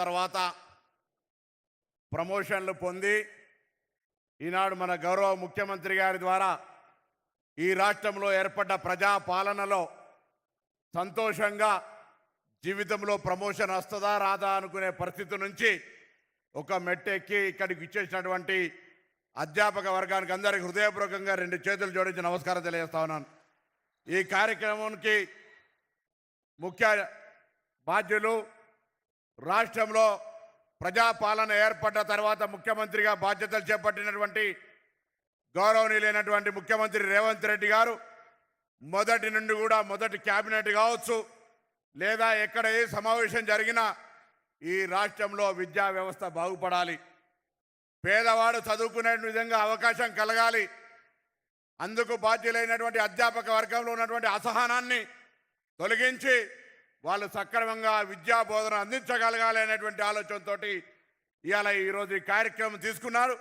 తర్వాత ప్రమోషన్లు పొంది ఈనాడు మన గౌరవ ముఖ్యమంత్రి గారి ద్వారా ఈ రాష్ట్రంలో ఏర్పడ్డ ప్రజా పాలనలో సంతోషంగా జీవితంలో ప్రమోషన్ వస్తుందా రాదా అనుకునే పరిస్థితి నుంచి ఒక మెట్టెక్కి ఇక్కడికి ఇచ్చేసినటువంటి అధ్యాపక వర్గానికి అందరికీ హృదయపూర్వకంగా రెండు చేతులు జోడించి నమస్కారం తెలియజేస్తా ఉన్నాను. ఈ కార్యక్రమానికి ముఖ్య బాధ్యులు రాష్ట్రంలో ప్రజాపాలన ఏర్పడ్డ తర్వాత ముఖ్యమంత్రిగా బాధ్యతలు చేపట్టినటువంటి గౌరవనీయులైనటువంటి ముఖ్యమంత్రి రేవంత్ రెడ్డి గారు మొదటి నుండి కూడా మొదటి క్యాబినెట్ కావచ్చు లేదా ఎక్కడ ఏ సమావేశం జరిగినా ఈ రాష్ట్రంలో విద్యా వ్యవస్థ బాగుపడాలి. పేదవాడు చదువుకునే విధంగా అవకాశం కలగాలి. అందుకు బాధ్యులైనటువంటి అధ్యాపక వర్గంలో ఉన్నటువంటి అసహనాన్ని తొలగించి వాళ్ళు సక్రమంగా విద్యా బోధన అందించగలగాలి అనేటువంటి ఆలోచనతో ఇవాళ ఈరోజు ఈ కార్యక్రమం తీసుకున్నారు.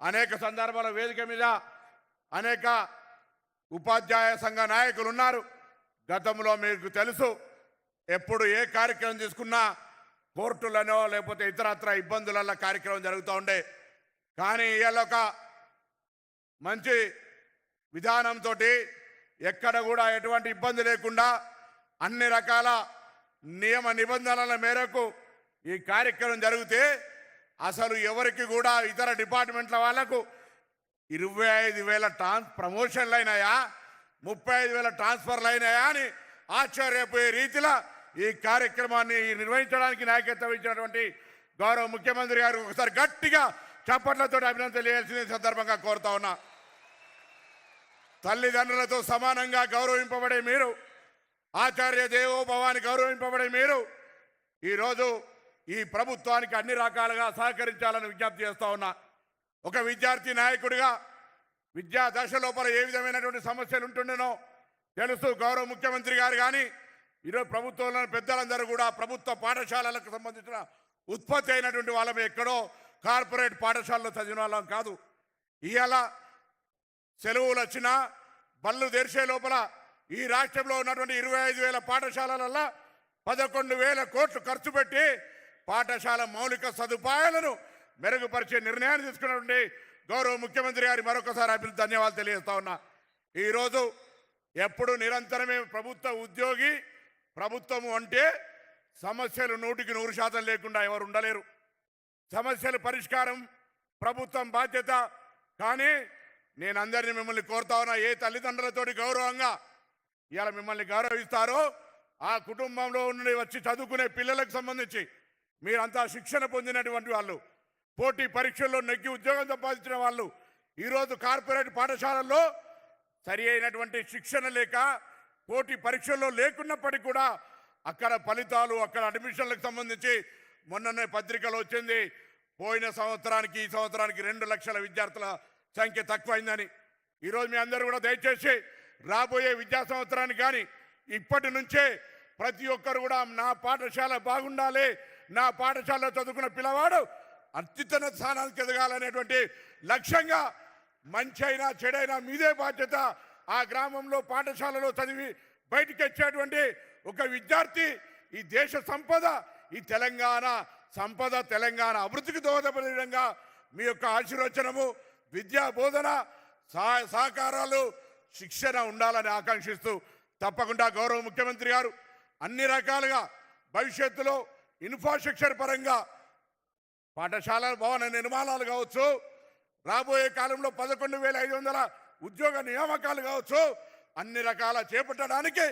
అనేక సందర్భాల వేదిక మీద అనేక ఉపాధ్యాయ సంఘ నాయకులు ఉన్నారు. గతంలో మీకు తెలుసు ఎప్పుడు ఏ కార్యక్రమం తీసుకున్నా కోర్టులనో లేకపోతే ఇతరత్ర ఇబ్బందులలో కార్యక్రమం జరుగుతూ ఉండే. కానీ ఇవాళ ఒక మంచి విధానంతో ఎక్కడ కూడా ఎటువంటి ఇబ్బంది లేకుండా అన్ని రకాల నియమ నిబంధనల మేరకు ఈ కార్యక్రమం జరిగితే అసలు ఎవరికి కూడా ఇతర డిపార్ట్మెంట్ల వాళ్ళకు ఇరవై ఐదు వేల ట్రాన్స్ ప్రమోషన్లు అయినాయా? ముప్పై ఐదు వేల ట్రాన్స్ఫర్లు అయినాయా అని ఆశ్చర్యపోయే రీతిలో ఈ కార్యక్రమాన్ని నిర్వహించడానికి నాయకత్వం ఇచ్చినటువంటి గౌరవ ముఖ్యమంత్రి గారు ఒకసారి గట్టిగా చప్పట్లతో అభినందన తెలియాల్సిన సందర్భంగా కోరుతా ఉన్నా. తల్లిదండ్రులతో సమానంగా గౌరవింపబడే మీరు ఆచార్య దేవోభవాన్ని గౌరవింపబడే మీరు ఈరోజు ఈ ప్రభుత్వానికి అన్ని రకాలుగా సహకరించాలని విజ్ఞప్తి చేస్తా ఉన్నా. ఒక విద్యార్థి నాయకుడిగా విద్యా దశ లోపల ఏ విధమైనటువంటి సమస్యలు ఉంటుండేనో తెలుసు గౌరవ ముఖ్యమంత్రి గారు కానీ ఈరోజు ప్రభుత్వంలోని పెద్దలందరూ కూడా ప్రభుత్వ పాఠశాలలకు సంబంధించిన ఉత్పత్తి అయినటువంటి వాళ్ళమే ఎక్కడో కార్పొరేట్ పాఠశాలలో చదివిన వాళ్ళం కాదు. ఇవాళ సెలవులు వచ్చినా బళ్ళు తెరిచే లోపల ఈ రాష్ట్రంలో ఉన్నటువంటి ఇరవై ఐదు వేల పాఠశాలలలో పదకొండు వేల కోట్లు ఖర్చు పెట్టి పాఠశాల మౌలిక సదుపాయాలను మెరుగుపరిచే నిర్ణయాన్ని తీసుకున్నటువంటి గౌరవ ముఖ్యమంత్రి గారి మరొకసారి అభివృద్ధి ధన్యవాదాలు తెలియజేస్తా ఉన్నా. ఈరోజు ఎప్పుడు నిరంతరమే ప్రభుత్వ ఉద్యోగి ప్రభుత్వము అంటే సమస్యలు నూటికి నూరు శాతం లేకుండా ఎవరు ఉండలేరు. సమస్యల పరిష్కారం ప్రభుత్వం బాధ్యత. కానీ నేను అందరినీ మిమ్మల్ని కోరుతా ఉన్నా ఏ తల్లిదండ్రులతోటి గౌరవంగా ఇవాళ మిమ్మల్ని గౌరవిస్తారో ఆ కుటుంబంలో ఉండి వచ్చి చదువుకునే పిల్లలకు సంబంధించి మీరంతా శిక్షణ పొందినటువంటి వాళ్ళు పోటీ పరీక్షల్లో నెగ్గి ఉద్యోగం సంపాదించిన వాళ్ళు ఈరోజు కార్పొరేట్ పాఠశాలల్లో సరి అయినటువంటి శిక్షణ లేక పోటీ పరీక్షల్లో లేకున్నప్పటికీ కూడా అక్కడ ఫలితాలు అక్కడ అడ్మిషన్లకు సంబంధించి మొన్ననే పత్రికలు వచ్చింది పోయిన సంవత్సరానికి ఈ సంవత్సరానికి రెండు లక్షల విద్యార్థుల సంఖ్య తక్కువైందని. ఈరోజు మీ అందరూ కూడా దయచేసి రాబోయే విద్యా సంవత్సరానికి కానీ ఇప్పటి నుంచే ప్రతి ఒక్కరు కూడా నా పాఠశాల బాగుండాలి నా పాఠశాలలో చదువుకున్న పిల్లవాడు అత్యుత్తన స్థానానికి ఎదగాలనేటువంటి లక్ష్యంగా మంచి అయినా చెడైనా మీదే బాధ్యత ఆ గ్రామంలో పాఠశాలలో చదివి బయటికి వచ్చేటువంటి ఒక విద్యార్థి ఈ దేశ సంపద ఈ తెలంగాణ సంపద తెలంగాణ అభివృద్ధికి దోహదపడే విధంగా మీ యొక్క ఆశీర్వచనము విద్యా బోధన సహకారాలు శిక్షణ ఉండాలని ఆకాంక్షిస్తూ తప్పకుండా గౌరవ ముఖ్యమంత్రి గారు అన్ని రకాలుగా భవిష్యత్తులో ఇన్ఫ్రాస్ట్రక్చర్ పరంగా పాఠశాల భవన నిర్మాణాలు కావచ్చు రాబోయే కాలంలో పదకొండు వేల ఐదు వందల ఉద్యోగ నియామకాలు కావచ్చు అన్ని రకాల చేపట్టడానికి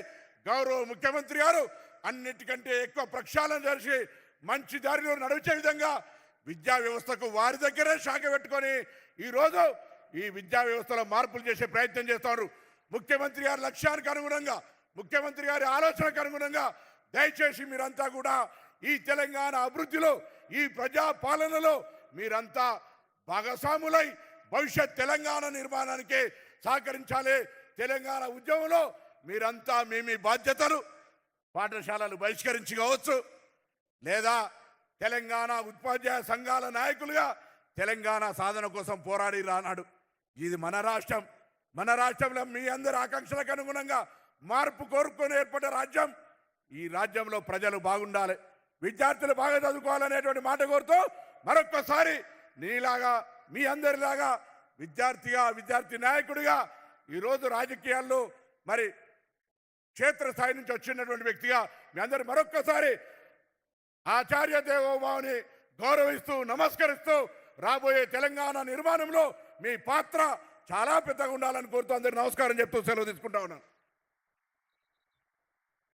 గౌరవ ముఖ్యమంత్రి గారు అన్నిటికంటే ఎక్కువ ప్రక్షాళన చేసి మంచి దారిలో నడిచే విధంగా విద్యా వ్యవస్థకు వారి దగ్గరే శాఖ పెట్టుకొని ఈరోజు ఈ విద్యా వ్యవస్థలో మార్పులు చేసే ప్రయత్నం చేస్తారు. ముఖ్యమంత్రి గారి లక్ష్యానికి అనుగుణంగా ముఖ్యమంత్రి గారి ఆలోచనకు అనుగుణంగా దయచేసి మీరంతా కూడా ఈ తెలంగాణ అభివృద్ధిలో ఈ ప్రజా పాలనలో మీరంతా భాగస్వాములై భవిష్యత్ తెలంగాణ నిర్మాణానికి సహకరించాలి. తెలంగాణ ఉద్యమంలో మీరంతా మీ మీ బాధ్యతలు పాఠశాలలు బహిష్కరించుకోవచ్చు. లేదా తెలంగాణ ఉపాధ్యాయ సంఘాల నాయకులుగా తెలంగాణ సాధన కోసం పోరాడి రానాడు. ఇది మన రాష్ట్రం. మన రాష్ట్రంలో మీ అందరి ఆకాంక్షలకు అనుగుణంగా మార్పు కోరుకొని ఏర్పడ్డ రాజ్యం. ఈ రాజ్యంలో ప్రజలు బాగుండాలి. విద్యార్థులు బాగా చదువుకోవాలనేటువంటి మాట కోరుతూ మరొక్కసారి నీలాగా మీ అందరిలాగా విద్యార్థిగా విద్యార్థి నాయకుడిగా ఈరోజు రాజకీయాల్లో మరి క్షేత్రస్థాయి నుంచి వచ్చినటువంటి వ్యక్తిగా మీ అందరు మరొక్కసారి ఆచార్య దేవోభావుని గౌరవిస్తూ నమస్కరిస్తూ రాబోయే తెలంగాణ నిర్మాణంలో మీ పాత్ర చాలా పెద్దగా ఉండాలని కోరుతూ అందరు నమస్కారం చెప్తూ సెలవు తీసుకుంటా ఉన్నాను.